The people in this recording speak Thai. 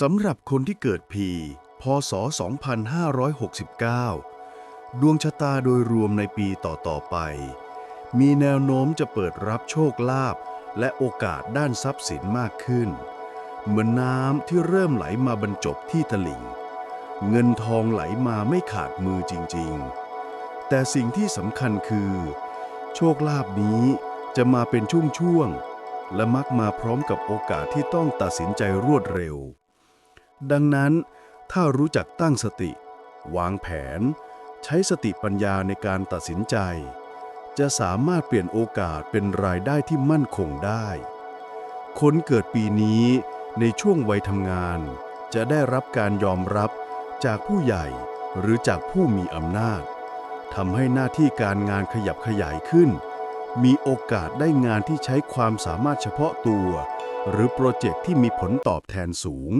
สำหรับคนที่เกิดพีพศ 2569 ดวงชะตาโดยรวมในปีต่อ ๆ ไป มีแนวโน้มจะเปิดรับโชคลาภและโอกาสด้านทรัพย์สินมากขึ้น เหมือนน้ำที่เริ่มไหลมาบรรจบที่ตลิ่ง เงินทองไหลมาไม่ขาดมือจริง ๆ แต่สิ่งที่สำคัญคือ โชคลาภนี้จะมาเป็นช่วงๆและมักมาพร้อมกับโอกาสที่ต้องตัดสินใจรวดเร็ว ดังนั้น ถ้ารู้จักตั้งสติ วางแผน ใช้สติปัญญาในการตัดสินใจ จะสามารถเปลี่ยนโอกาสเป็นรายได้ที่มั่นคงได้ คนเกิดปีนี้ในช่วงวัยทำงาน จะได้รับการยอมรับจากผู้ใหญ่หรือจากผู้มีอำนาจทำให้หน้าที่การงานขยับขยายขึ้น มีโอกาสได้งานที่ใช้ความสามารถเฉพาะตัว หรือโปรเจกต์ที่มีผลตอบแทนสูง